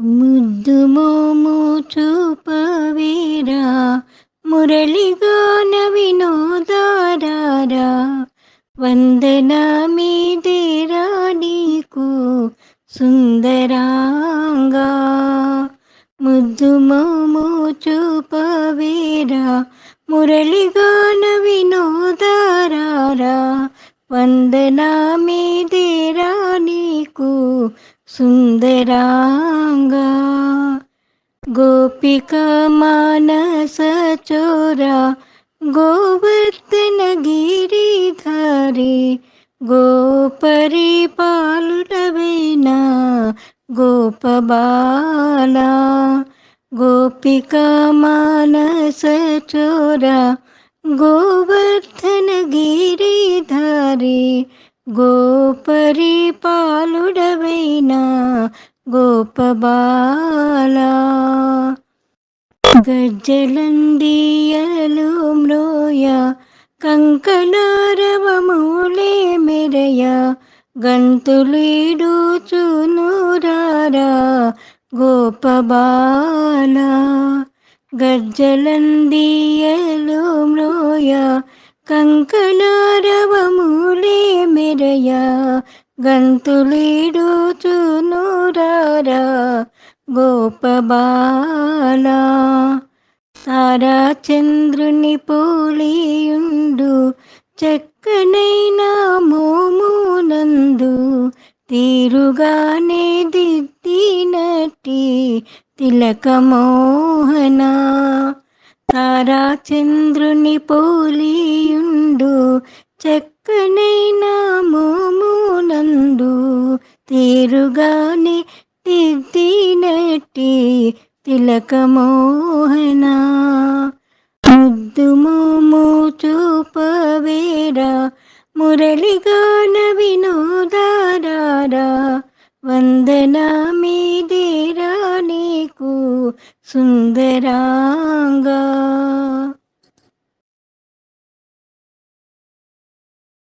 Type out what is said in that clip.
ముద్దు మోము చూపవేరా మురళిగాన వినోదారారా వందన మీదేరా నీకు సుందరాంగా. ముద్దు మోము చూపవేరా మురళిగాన వినోదారారా వందన మీదేరా నీకు सुन्दराङ्गा गोपका गोवर्धनगिरिधारी चोरा गोपबाला धरि गोवर्धनगिरिधारी गोपरिपा గోపబాల గజ్జలందీయలు మ్రోయ. కంకణారవమూలే మెరయ. గంతులీడు గోప బాల. గజ్జలందీయలు మ్రోయ. కంకణారవమూలే మెరయ గంతులీడు చునురారా గోపబాల. తారాచంద్రుని పోలియుండు చక్కనైన మోమునందు తీరుగానే దిద్దినటి తిలకమోహన తారాచంద్రుని పోలియుండు చక్కనైన తీరుగానే దిద్దినట్టి తిలకమోహన ముద్దు చూపవేరా మురళిగాన వినోదారా వందనా మీదేరా నీకు సుందరాంగా.